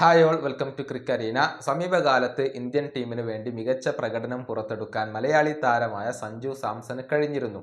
Hi all welcome to ക്രിക്കറീന സമീപകാലത്ത് Indian ടീമിന് വേണ്ടി മികച്ച പ്രകടനം പുറത്തെടുക്കാൻ മലയാളി താരമായ സഞ്ജു സാംസന് കഴിഞ്ഞിരുന്നു.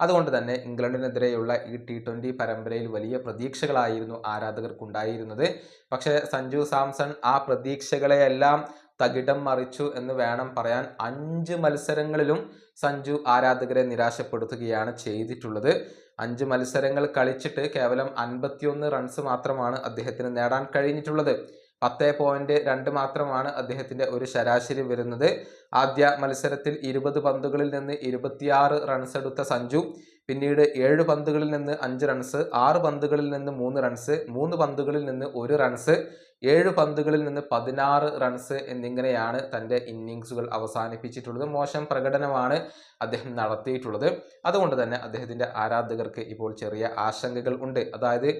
അതുകൊണ്ട് തന്നെ ഇംഗ്ലണ്ടിനെതിരെയുള്ള ഈ ടി ട്വന്റി പരമ്പരയിൽ വലിയ പ്രതീക്ഷകളായിരുന്നു ആരാധകർക്കുണ്ടായിരുന്നത്. പക്ഷേ സഞ്ജു സാംസൺ ആ പ്രതീക്ഷകളെയെല്ലാം തകിടം മറിച്ചു എന്ന് വേണം പറയാൻ അഞ്ച് മത്സരങ്ങളിലും സഞ്ജു ആരാധകരെ നിരാശപ്പെടുത്തുകയാണ് ചെയ്തിട്ടുള്ളത്. അഞ്ച് മത്സരങ്ങൾ കളിച്ചിട്ട് കേവലം അൻപത്തിയൊന്ന് റൺസ് മാത്രമാണ് അദ്ദേഹത്തിന് നേടാൻ കഴിഞ്ഞിട്ടുള്ളത്. പത്ത് പോയിന്റ് രണ്ട് മാത്രമാണ് അദ്ദേഹത്തിന്റെ ഒരു ശരാശരി വരുന്നത്. ആദ്യ മത്സരത്തിൽ ഇരുപത് പന്തുകളിൽ നിന്ന് ഇരുപത്തിയാറ് റൺസ് എടുത്ത സഞ്ജു പിന്നീട് ഏഴ് പന്തുകളിൽ നിന്ന് അഞ്ച് റൺസ് ആറ് പന്തുകളിൽ നിന്ന് മൂന്ന് റൺസ് മൂന്ന് പന്തുകളിൽ നിന്ന് ഒരു റൺസ് ഏഴ് പന്തുകളിൽ നിന്ന് പതിനാറ് റൺസ് എന്നിങ്ങനെയാണ് തന്റെ ഇന്നിങ്സുകൾ അവസാനിപ്പിച്ചിട്ടുള്ളത്. മോശം പ്രകടനമാണ് അദ്ദേഹം നടത്തിയിട്ടുള്ളത്. അതുകൊണ്ട് തന്നെ അദ്ദേഹത്തിന്റെ ആരാധകർക്ക് ഇപ്പോൾ ചെറിയ ആശങ്കകൾ ഉണ്ട്. അതായത്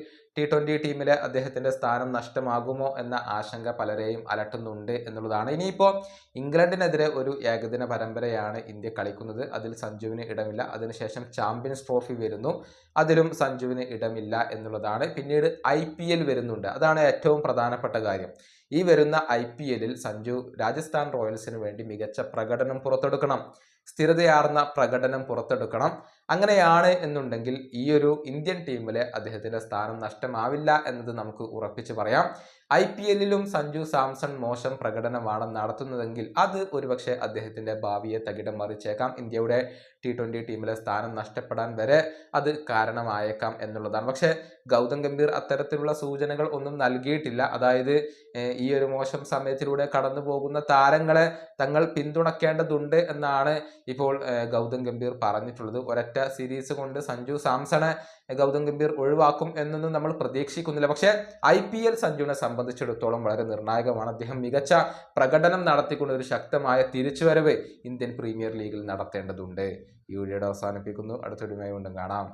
ടി ട്വന്റി ടീമിലെ അദ്ദേഹത്തിന്റെ സ്ഥാനം നഷ്ടമാകുമോ എന്ന ആശങ്ക പലരെയും അലട്ടുന്നുണ്ട് എന്നുള്ളതാണ്. ഇനിയിപ്പോൾ ഇംഗ്ലണ്ടിനെതിരെ ഒരു ഏകദിന പരമ്പരയാണ് ഇന്ത്യ കളിക്കുന്നത്. അതിൽ സഞ്ജുവിന് ഇടമില്ല. അതിനുശേഷം ചാമ്പ്യൻസ് ട്രോഫി വരുന്നു. അതിലും സഞ്ജുവിന് ഇടമില്ല എന്നുള്ളതാണ്. പിന്നീട് ഐ വരുന്നുണ്ട്. അതാണ് ഏറ്റവും പ്രധാനപ്പെട്ട കാര്യം. ഈ വരുന്ന ഐ പി എല്ലിൽ സഞ്ജു രാജസ്ഥാൻ റോയൽസിന് വേണ്ടി മികച്ച പ്രകടനം പുറത്തെടുക്കണം. സ്ഥിരതയാർന്ന പ്രകടനം പുറത്തെടുക്കണം. അങ്ങനെയാണ് എന്നുണ്ടെങ്കിൽ ഈ ഒരു ഇന്ത്യൻ ടീമിലെ അദ്ദേഹത്തിന്റെ സ്ഥാനം നഷ്ടമാവില്ല എന്നത് നമുക്ക് ഉറപ്പിച്ച് പറയാം. ഐ പി എല്ലിലും സഞ്ജു സാംസൺ മോശം പ്രകടനമാണ് നടത്തുന്നതെങ്കിൽ അത് ഒരുപക്ഷെ അദ്ദേഹത്തിന്റെ ഭാവിയെ തകിടം മറിച്ചേക്കാം. ഇന്ത്യയുടെ ടി ട്വന്റി ടീമിലെ സ്ഥാനം നഷ്ടപ്പെടാൻ വരെ അത് കാരണമായേക്കാം എന്നുള്ളതാണ്. പക്ഷേ ഗൗതം ഗംഭീർ അത്തരത്തിലുള്ള സൂചനകൾ ഒന്നും നൽകിയിട്ടില്ല. അതായത് ഈ ഒരു മോശം സമയത്തിലൂടെ കടന്നു പോകുന്ന താരങ്ങളെ തങ്ങൾ പിന്തുണക്കേണ്ടതുണ്ട് എന്നാണ് ഇപ്പോൾ ഗൗതം ഗംഭീർ പറഞ്ഞിട്ടുള്ളത് ഒരൊറ്റ സീരീസ് കൊണ്ട് സഞ്ജു സാംസണെ ഗൗതം ഗംഭീർ ഒഴിവാക്കും എന്നൊന്നും നമ്മൾ പ്രതീക്ഷിക്കുന്നില്ല. പക്ഷേ ഐ പി എൽ സഞ്ജുവിനെ സംബന്ധിച്ചിടത്തോളം വളരെ നിർണായകമാണ്. അദ്ദേഹം മികച്ച പ്രകടനം നടത്തിക്കൊണ്ട് ഒരു ശക്തമായ തിരിച്ചുവരവ് ഇന്ത്യൻ പ്രീമിയർ ലീഗിൽ നടത്തേണ്ടതുണ്ട്. ഈ വീഡിയോയുടെ അവസാനിപ്പിക്കുന്നു. അടുത്തൊരുമയുണ്ടും കാണാം.